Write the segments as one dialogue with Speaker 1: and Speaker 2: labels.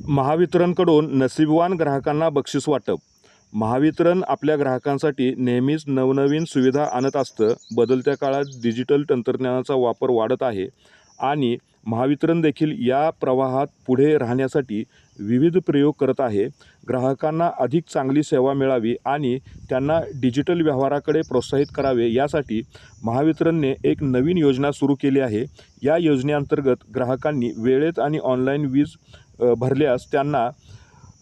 Speaker 1: महावितरणकडून नसीबवान ग्राहकांना बक्षीस वाटप. महावितरण आपल्या ग्राहकांसाठी नेहमीच नवनवीन सुविधा आणत असतं. बदलत्या काळात डिजिटल तंत्रज्ञानाचा वापर वाढत आहे आणि महावितरण देखील या प्रवाहात पुढे राहण्यासाठी विविध प्रयोग करत आहे. ग्राहकांना अधिक चांगली सेवा मिळावी आणि त्यांना डिजिटल व्यवहाराकडे प्रोत्साहित करावे यासाठी महावितरणने एक नवीन योजना सुरू केली आहे. या योजनेअंतर्गत ग्राहकांनी वेळेत आणि ऑनलाईन वीज भरल्यास त्यांना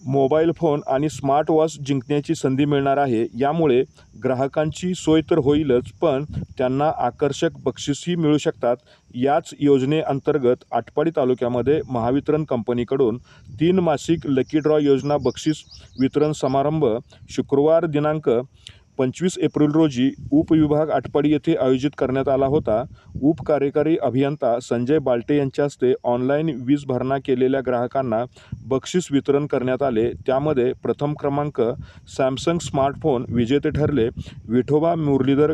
Speaker 1: मोबाईल फोन आणि स्मार्टवॉच जिंकण्याची संधी मिळणार आहे. यामुळे ग्राहकांची सोय तर होईलच पण त्यांना आकर्षक बक्षीसही मिळू शकतात. याच योजनेअंतर्गत आटपाडी तालुक्यामध्ये महावितरण कंपनीकडून तीन मासिक लकी ड्रॉ योजना बक्षीस वितरण समारंभ शुक्रवार दिनांक पंचवीस एप्रिल रोजी उपविभाग आटपाडी येथे आयोजित करण्यात आला होता. उप कार्यकारी अभियंता संजय बाल्टे यांच्या हस्ते ऑनलाईन वीज भरणा केलेल्या ग्राहकांना बक्षीस वितरण करण्यात आले. त्यामध्ये प्रथम क्रमांक सॅमसंग स्मार्टफोन विजेते ठरले. विठोबा मुरलीधर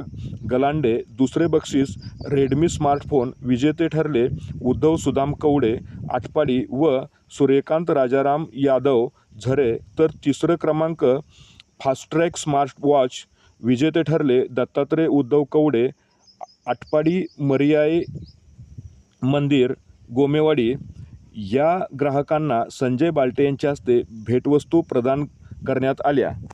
Speaker 1: गलांडे दुसरे बक्षीस रेडमी स्मार्टफोन विजेते ठरले. उद्धव सुदाम कवडे आटपाडी व सूर्यकांत राजाराम यादव झरे. तर तिसरं क्रमांक फास्ट्रॅक स्मार्ट वॉच विजेते ठरले दत्तात्रय उद्धव कवडे आटपाडी मरियाई मंदिर गोमेवाडी. या ग्राहकांना संजय बाल्टे यांच्या हस्ते भेटवस्तू प्रदान करण्यात आल्या.